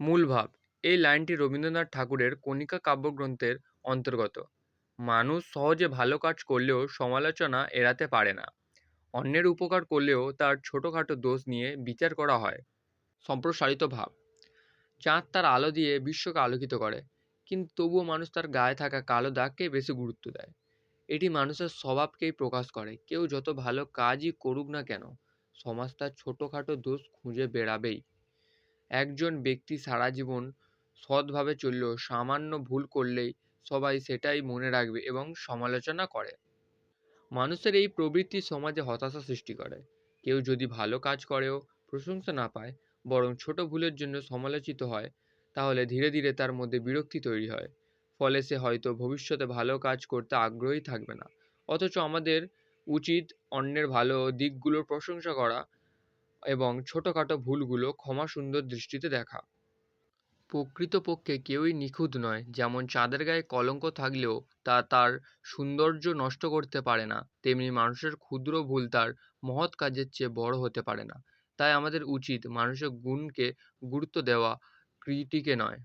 মূল ভাব, এই লাইনটি রবীন্দ্রনাথ ঠাকুরের কণিকা কাব্যগ্রন্থের অন্তর্গত। মানুষ সহজে ভালো কাজ করলেও সমালোচনা এড়াতে পারে না। অন্যের উপকার করলেও তার ছোটোখাটো দোষ নিয়ে বিচার করা হয়। সম্প্রসারিত ভাব, চাঁদ তার আলো দিয়ে বিশ্বকে আলোকিত করে, কিন্তু তবুও মানুষ তার গায়ে থাকা কালো দাগকেই বেশি গুরুত্ব দেয়। এটি মানুষের স্বভাবকেই প্রকাশ করে, কেউ যত ভালো কাজই করুক না কেন, সমাজ তার ছোটোখাটো দোষ খুঁজে বেড়াবেই। একজন ব্যক্তি সারা জীবন সৎভাবে চললেও সামান্য ভুল করলেই সবাই সেটাই মনে রাখবে এবং সমালোচনা করে। মানুষের এই প্রবৃত্তি সমাজে হতাশা সৃষ্টি করে। কেউ যদি ভালো কাজ করেও প্রশংসা না পায়, বরং ছোট ভুলের জন্য সমালোচিত হয়, তাহলে ধীরে ধীরে তার মধ্যে বিরক্তি তৈরি হয়। ফলে সে হয়তো ভবিষ্যতে ভালো কাজ করতে আগ্রহী থাকবে না। অথচ আমাদের উচিত অন্যের ভালো দিকগুলোর প্রশংসা করা এবং ছোটোখাটো ভুলগুলো ক্ষমা সুন্দর দৃষ্টিতে দেখা। প্রকৃতপক্ষে কেউই নিখুঁত নয়, যেমন চাঁদের গায়ে কলঙ্ক থাকলেও তা তার সৌন্দর্য নষ্ট করতে পারে না, তেমনি মানুষের ক্ষুদ্র ভুল তার মহৎ কাজের চেয়ে বড় হতে পারে না। তাই আমাদের উচিত মানুষের গুণকে গুরুত্ব দেওয়া, কৃতিকে নয়।